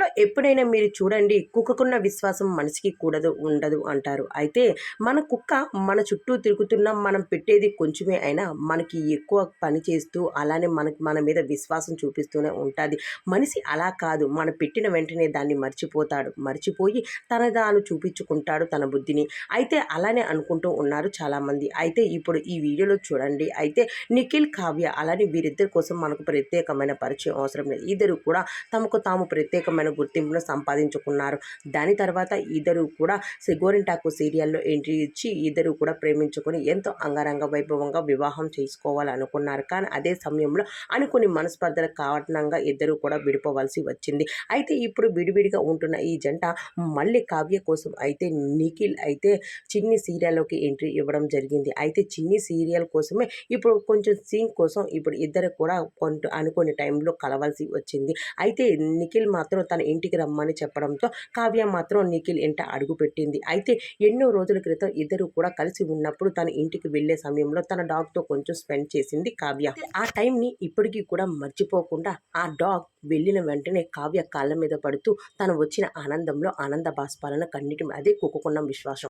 లైఫ్లో ఎప్పుడైనా మీరు చూడండి కుక్కకున్న విశ్వాసం మనిషికి కూడదు ఉండదు అంటారు. అయితే మన కుక్క మన చుట్టూ తిరుగుతున్నా మనం పెట్టేది కొంచెమే అయినా మనకి ఎక్కువ పని చేస్తూ అలానే మనకి మన మీద విశ్వాసం చూపిస్తూనే ఉంటుంది. మనిషి అలా కాదు. మనం పెట్టిన వెంటనే దాన్ని మర్చిపోతాడు. మర్చిపోయి తన దాను చూపించుకుంటాడు తన బుద్ధిని. అయితే అలానే అనుకుంటూ ఉన్నారు చాలామంది. అయితే ఇప్పుడు ఈ వీడియోలో చూడండి. అయితే నిఖిల్ కావ్య అలానే వీరిద్దరి కోసం మనకు ప్రత్యేకమైన పరిచయం అవసరం లేదు. ఇద్దరు కూడా తమకు తాము ప్రత్యేకమైన గుర్తింపును సంపాదించుకున్నారు. దాని తర్వాత ఇద్దరు కూడా గోరింటాకు సీరియల్లో ఎంట్రీ ఇచ్చి ఇద్దరు కూడా ప్రేమించుకొని ఎంతో అంగరంగ వైభవంగా వివాహం చేసుకోవాలనుకున్నారు. కానీ అదే సమయంలో అనుకుని మనస్పర్ధల కారణంగా ఇద్దరు కూడా విడిపోవలసి వచ్చింది. అయితే ఇప్పుడు విడివిడిగా ఉంటున్న ఈ జంట మళ్ళీ కావ్య కోసం అయితే నిఖిల్ అయితే చిన్ని సీరియల్లోకి ఎంట్రీ ఇవ్వడం జరిగింది. అయితే చిన్ని సీరియల్ కోసమే ఇప్పుడు కొంచెం సీన్ కోసం ఇప్పుడు ఇద్దరు కూడా కొంత అనుకునే టైంలో కలవాల్సి వచ్చింది. అయితే నిఖిల్ మాత్రం తన ఇంటికి రమ్మని చెప్పడంతో కావ్య మాత్రం నిఖిల్ ఇంట అడుగుపెట్టింది అయితే ఎన్నో రోజుల క్రితం ఇద్దరు కూడా కలిసి ఉన్నప్పుడు తన ఇంటికి వెళ్ళే సమయంలో తన డాగ్తో కొంచెం స్పెండ్ చేసింది కావ్య. ఆ టైంని ఇప్పటికీ కూడా మర్చిపోకుండా ఆ డాగ్ వెళ్ళిన వెంటనే కావ్య కాళ్ళ మీద పడుతూ తను వచ్చిన ఆనందంలో ఆనంద బాష్పాలను కన్నిటి అదే కుక్కుకున్న విశ్వాసం.